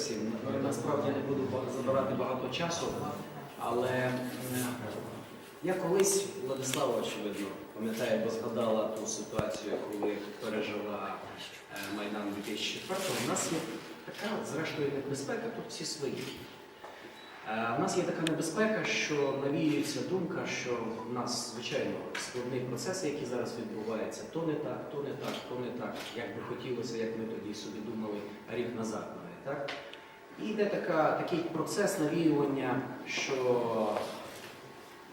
всім. Я насправді не буду забирати багато часу, але я колись, Владислава, очевидно, пам'ятаю, бо згадала ту ситуацію, коли пережила е, Майдан 2004 У нас є така, зрештою, небезпека, тут всі свої. Е, У нас є така небезпека, що навіюється думка, що в нас, звичайно, складний процес, який зараз відбувається, то не так, то не так, то не так, як би хотілося, як ми тоді собі думали рік назад навіть. І йде така, такий процес навіювання, що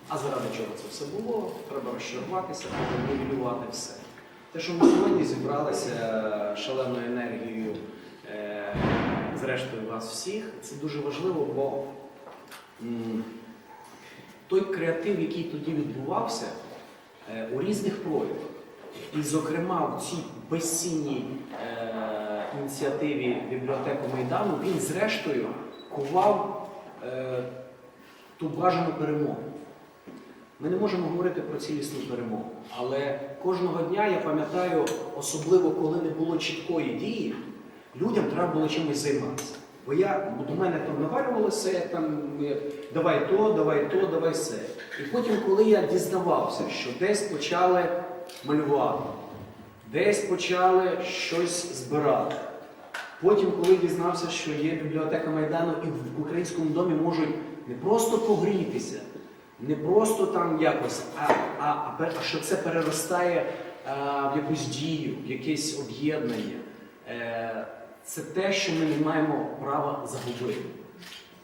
а заради чого це все було, треба розчаруватися, треба нівелювати все. Те, що ми сьогодні зібралися шаленою енергією, е, зрештою вас всіх, це дуже важливо, бо м, той креатив, який тоді відбувався, е, у різних проявах. І, зокрема, в цій безцінній е, ініціативі бібліотеки Майдану, він зрештою кував е, ту бажану перемогу. Ми не можемо говорити про цілісну перемогу, але кожного дня я пам'ятаю, особливо коли не було чіткої дії, людям треба було чимось займатися. Бо я до мене там навалювалося, там давай то, давай то, давай все. І потім, коли я дізнавався, що десь почали малювати, десь почали щось збирати. Потім, коли дізнався, що є бібліотека Майдану, і в українському домі можуть не просто погрітися, не просто там якось, а, а, а, а що це переростає а, в якусь дію, в якесь об'єднання. Е, це те, що ми не маємо права загубити.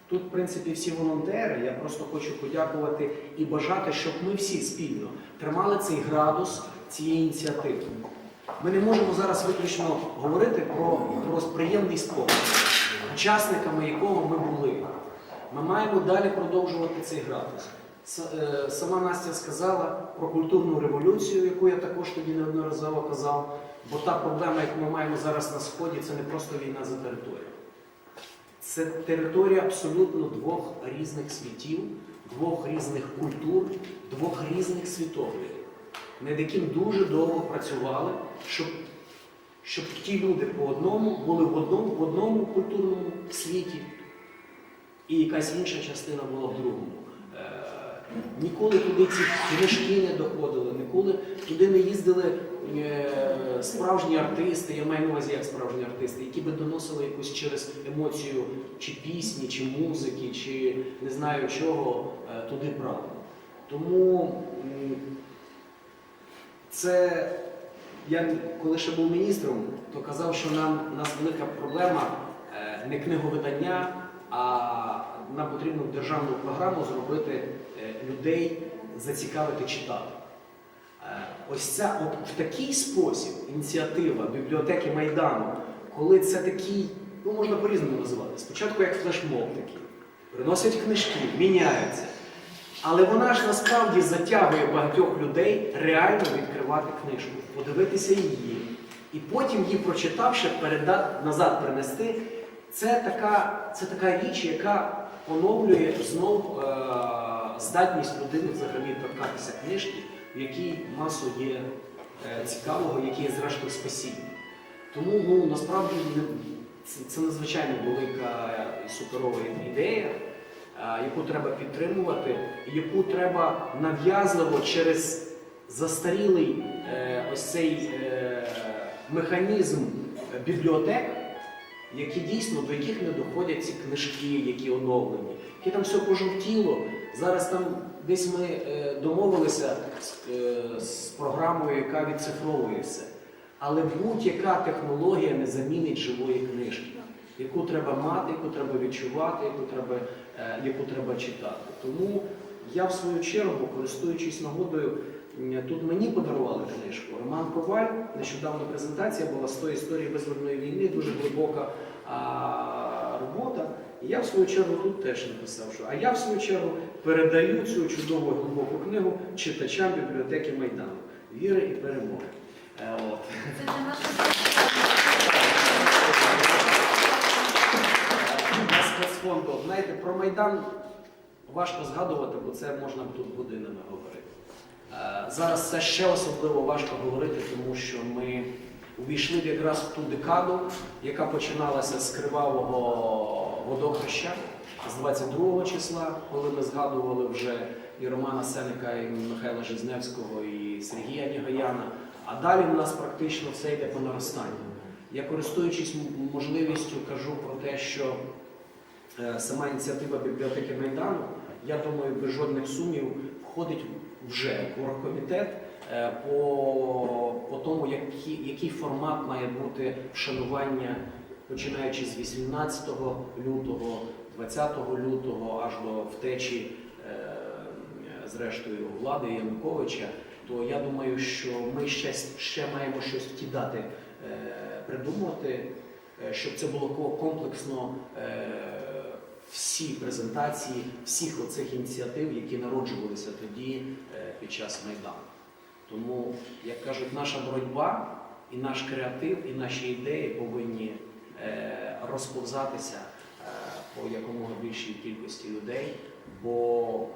Тут, в принципі, всі волонтери. Я просто хочу подякувати і бажати, щоб ми всі спільно тримали цей градус цієї ініціативи. Ми не можемо зараз виключно говорити про, про приємний спокій, учасниками якого ми були. Ми маємо далі продовжувати цей градус. Е, Сама Настя сказала про культурну революцію, яку я також тоді неодноразово казав. Бо та проблема, яку ми маємо зараз на Сході, це не просто війна за територію. Це територія абсолютно двох різних світів, двох різних культур, двох різних світоглядів, над яким дуже довго працювали, щоб, щоб ті люди по одному були в одному, в одному культурному світі, і якась інша частина була в другому. Е, Ніколи туди ці книжки не доходили, ніколи туди не їздили е, справжні артисти, я маю на увазі як справжні артисти, які би доносили якусь через емоцію чи пісні, чи музики, чи не знаю чого е, туди правду. Тому це я коли ще був міністром, то казав, що нам у нас велика проблема е, не книговидання, а нам потрібно державну програму зробити е, людей, зацікавити читати. Е, Ось ця от в такий спосіб ініціатива бібліотеки Майдану, коли це такий, ну можна по-різному називати. Спочатку як флешмоб такий, приносять книжки, міняються. Але вона ж насправді затягує багатьох людей реально відкривати книжку, подивитися її. І потім її прочитавши, передати, назад принести. Це така, це така річ, яка оновлює знов е, здатність людини взагалі торкатися книжки, в якій масу є е, цікавого, які є зрештою спасіння. Тому ну, насправді це, це надзвичайно велика суперова ідея, яку треба підтримувати, яку треба нав'язливо через застарілий е, ось цей е, механізм бібліотек, які дійсно до яких не доходять ці книжки, які оновлені, які там все пожовтіло. Зараз там десь ми е, домовилися е, з програмою, яка відцифровує все. Але будь-яка технологія не замінить живої книжки, яку треба мати, яку треба відчувати, яку треба, е, яку треба читати. Тому я в свою чергу, користуючись нагодою, тут мені подарували книжку. Роман Коваль, нещодавно презентація була з тої історії визвольної війни, дуже глибока робота. І я в свою чергу тут теж написав, що а я в свою чергу передаю цю чудову глибоку книгу читачам бібліотеки Майдану. Віри і перемоги. Е, От. Майдан важко згадувати, бо це можна тут годинами говорити. Е, Зараз це ще особливо важко говорити, тому що ми увійшли якраз в ту декаду, яка починалася з кривавого водохреща з 22 числа, коли ми згадували вже і Романа Сеника, і Михайла Жизневського, і Сергія Нігаяна. А далі в нас практично все йде по наростанню. Я користуючись можливістю, кажу про те, що сама ініціатива бібліотеки Майдану, я думаю, без жодних сумнів входить вже в оргкомітет е, по, по тому, який, який формат має бути вшанування, починаючи з 18 лютого, 20 лютого, аж до втечі, е, зрештою, влади Януковича. То я думаю, що ми ще, ще маємо щось вкидати, е, придумати, е, щоб це було комплексно е, всі презентації всіх оцих ініціатив, які народжувалися тоді е, під час Майдану. Тому, як кажуть, наша боротьба і наш креатив, і наші ідеї повинні е, розповзатися е, по якомога більшій кількості людей, бо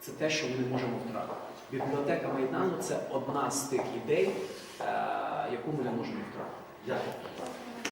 це те, що ми не можемо втратити. Бібліотека Майдану це одна з тих ідей, яку ми не можемо втратити. Дякую.